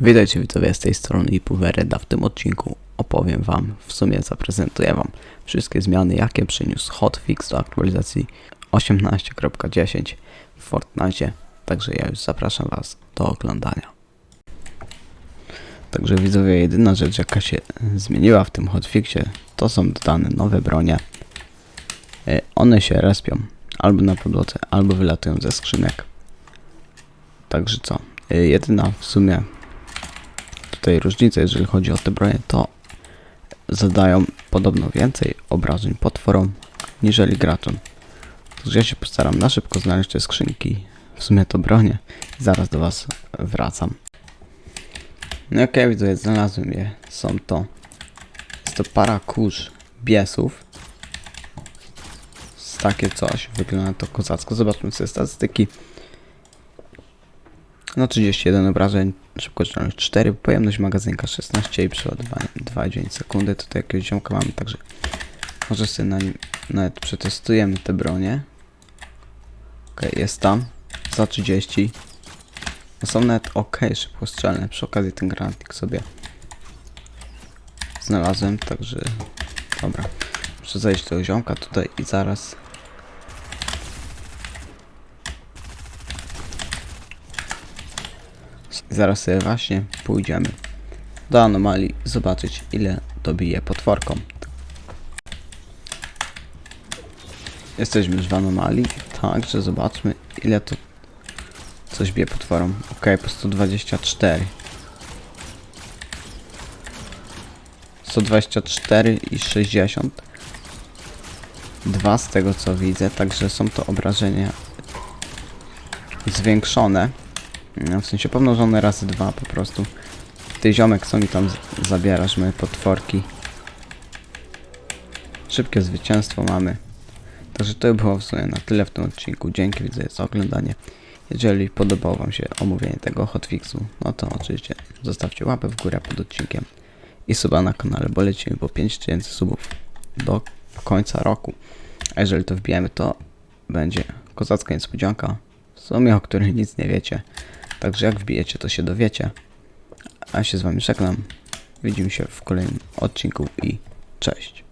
Witajcie widzowie z tej strony i Puwereda. W tym odcinku opowiem wam, w sumie zaprezentuję wam wszystkie zmiany jakie przyniósł hotfix do aktualizacji 18.10 w Fortnite. Także ja już zapraszam was do oglądania. Także widzowie, jedyna rzecz jaka się zmieniła w tym hotfixie to są dodane nowe bronie. E, One się respią albo na podłodze, albo wylatują ze skrzynek. Także co? E, Jedyna w sumie tutaj różnica, jeżeli chodzi o te bronie, to zadają podobno więcej obrażeń potworom niżeli graczom. Także ja się postaram na szybko znaleźć te skrzynki, w sumie to bronie i zaraz do Was wracam. No jak ja widzę, znalazłem je. Są to, jest to para kurz biesów. Z takie coś, wygląda to kozacko. Zobaczmy sobie statystyki. No 31 obrażeń, szybkość 4, pojemność magazynka 16 i przeładowanie 2,9 sekundy. Tutaj jakiegoś ziomka mamy, także może sobie na nim nawet przetestujemy te bronie. Ok, jest tam za 30. No są nawet ok, szybkostrzelne. Przy okazji ten granatnik sobie znalazłem, także dobra. Muszę zejść do ziomka tutaj i zaraz Zaraz sobie właśnie pójdziemy do anomalii zobaczyć ile dobije potworkom. Jesteśmy już w anomalii, także zobaczmy ile to coś bije potworom. Ok, po 124. 124 i 60. Dwa z tego co widzę, także są to obrażenia zwiększone. No, w sensie pomnożone razy dwa po prostu. Ty ziomek co mi tam zabierasz, my potworki. Szybkie zwycięstwo mamy. Także to by było w sumie na tyle w tym odcinku. Dzięki widzę za oglądanie. Jeżeli podobało wam się omówienie tego hotfixu, no to oczywiście zostawcie łapę w górę pod odcinkiem i suba na kanale, bo lecimy po 5000 subów do końca roku. A jeżeli to wbijemy, to będzie kozacka niespodzianka, w sumie o której nic nie wiecie. Także jak wbijecie, to się dowiecie. A się z wami żegnam. Widzimy się w kolejnym odcinku i cześć.